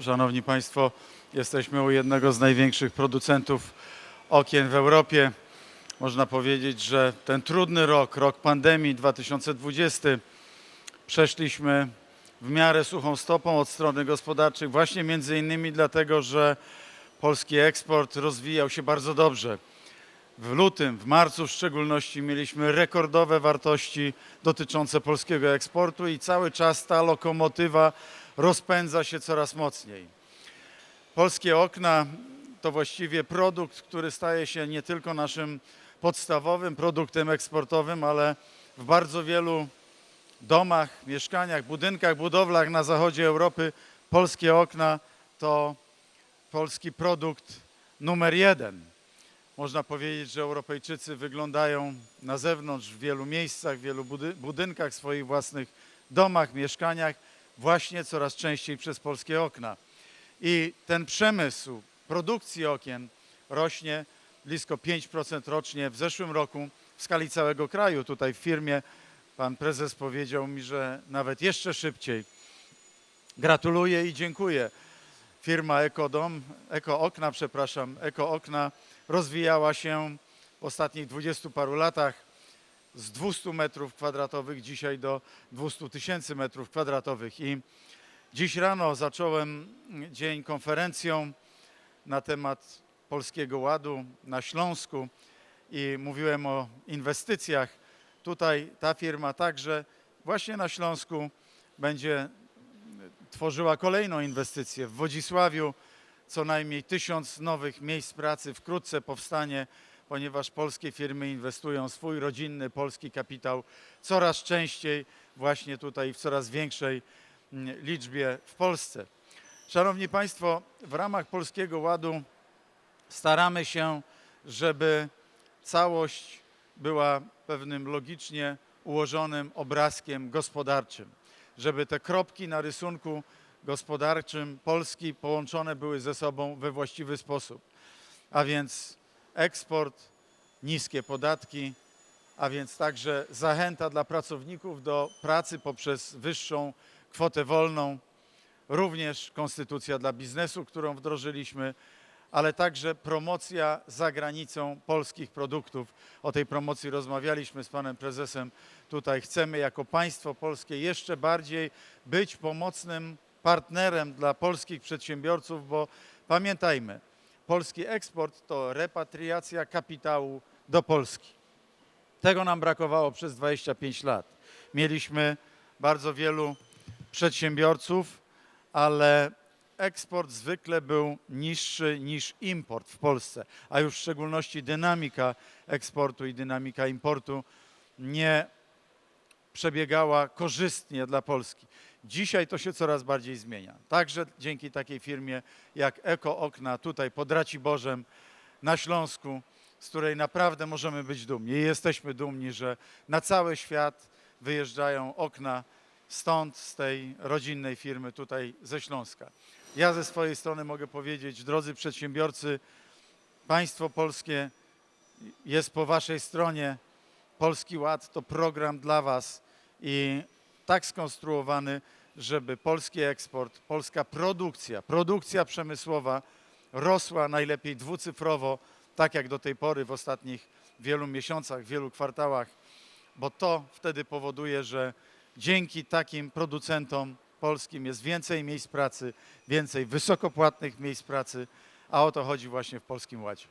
Szanowni Państwo, jesteśmy u jednego z największych producentów okien w Europie. Można powiedzieć, że ten trudny rok, rok pandemii 2020, przeszliśmy w miarę suchą stopą od strony gospodarczej, właśnie między innymi dlatego, że polski eksport rozwijał się bardzo dobrze. W lutym, w marcu w szczególności mieliśmy rekordowe wartości dotyczące polskiego eksportu i cały czas ta lokomotywa rozpędza się coraz mocniej. Polskie okna to właściwie produkt, który staje się nie tylko naszym podstawowym produktem eksportowym, ale w bardzo wielu domach, mieszkaniach, budynkach, budowlach na zachodzie Europy polskie okna to polski produkt numer jeden. Można powiedzieć, że Europejczycy wyglądają na zewnątrz w wielu miejscach, w wielu budy- budynkach, swoich własnych domach, mieszkaniach, właśnie coraz częściej przez polskie okna. I ten przemysł produkcji okien rośnie blisko 5% rocznie w zeszłym roku w skali całego kraju. Tutaj w firmie pan prezes powiedział mi, że nawet jeszcze szybciej. Gratuluję i dziękuję. Firma Ekodom, Eko Okna, przepraszam, Eko Okna rozwijała się w ostatnich dwudziestu paru latach z 200 metrów kwadratowych dzisiaj do 200 tysięcy metrów kwadratowych. I dziś rano zacząłem dzień konferencją na temat Polskiego Ładu na Śląsku i mówiłem o inwestycjach. Tutaj ta firma także właśnie na Śląsku będzie tworzyła kolejną inwestycję w Wodzisławiu. Co najmniej tysiąc nowych miejsc pracy wkrótce powstanie, ponieważ polskie firmy inwestują swój rodzinny polski kapitał coraz częściej właśnie tutaj w coraz większej mm, liczbie w Polsce. Szanowni Państwo, w ramach Polskiego Ładu staramy się, żeby całość była pewnym logicznie ułożonym obrazkiem gospodarczym, żeby te kropki na rysunku gospodarczym Polski połączone były ze sobą we właściwy sposób. A więc eksport, niskie podatki, a więc także zachęta dla pracowników do pracy poprzez wyższą kwotę wolną, również konstytucja dla biznesu, którą wdrożyliśmy, ale także promocja za granicą polskich produktów. O tej promocji rozmawialiśmy z panem prezesem. Tutaj chcemy jako państwo polskie jeszcze bardziej być pomocnym partnerem dla polskich przedsiębiorców, bo pamiętajmy, polski eksport to repatriacja kapitału do Polski. Tego nam brakowało przez 25 lat. Mieliśmy bardzo wielu przedsiębiorców, ale eksport zwykle był niższy niż import w Polsce, a już w szczególności dynamika eksportu i dynamika importu nie przebiegała korzystnie dla Polski. Dzisiaj to się coraz bardziej zmienia. Także dzięki takiej firmie jak Eko Okna tutaj pod Raciborzem na Śląsku, z której naprawdę możemy być dumni. I jesteśmy dumni, że na cały świat wyjeżdżają okna stąd, z tej rodzinnej firmy tutaj ze Śląska. Ja ze swojej strony mogę powiedzieć, drodzy przedsiębiorcy, państwo polskie jest po waszej stronie. Polski Ład to program dla was i tak skonstruowany, żeby polski eksport, polska produkcja, produkcja przemysłowa rosła najlepiej dwucyfrowo, tak jak do tej pory w ostatnich wielu miesiącach, wielu kwartałach, bo to wtedy powoduje, że dzięki takim producentom polskim jest więcej miejsc pracy, więcej wysokopłatnych miejsc pracy, a o to chodzi właśnie w Polskim Ładzie.